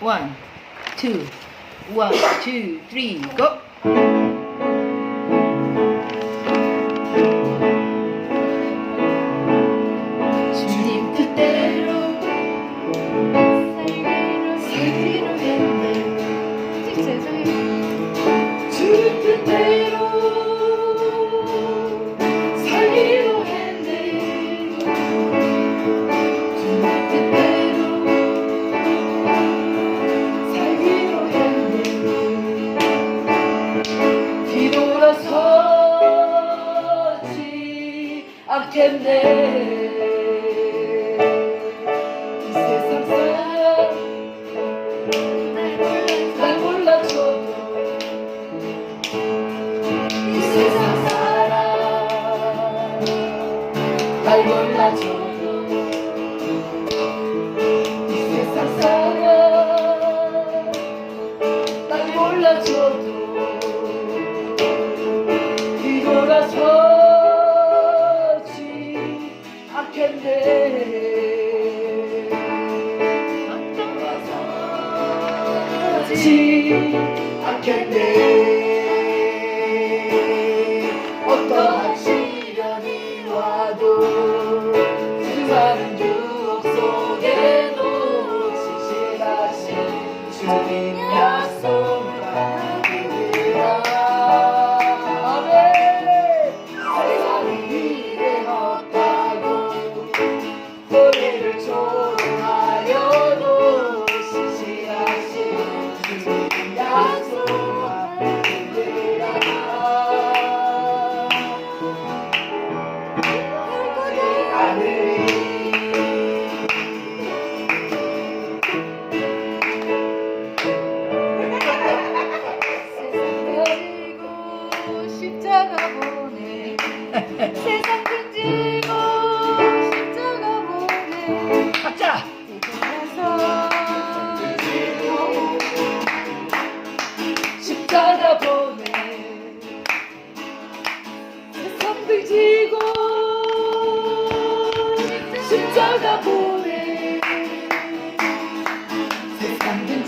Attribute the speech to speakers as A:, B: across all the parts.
A: One, two, one, two, three, go. 죽겠네. 이 세상 사람 날 몰라줘도 I can't name Amén.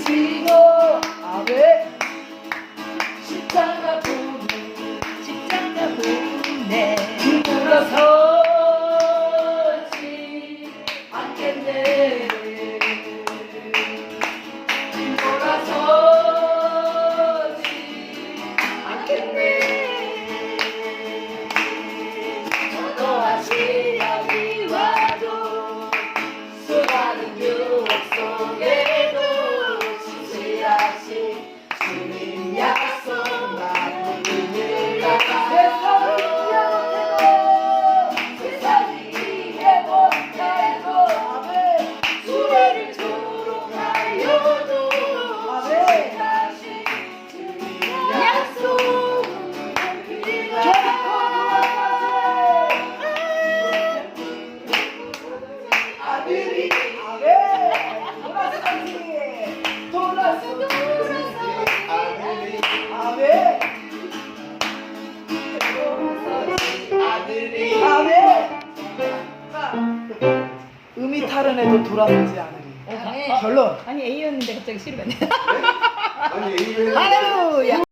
A: 지고
B: 아멘. 십자가 부분 십자가
A: 부분에 힘들어서 아멘. 음이 타른 애도 돌아서지
B: 않으니.
A: 결론.
B: 아니 A였는데 갑자기 C로 갔네. 네?
C: 아니 A였는데.
A: 할렐루야.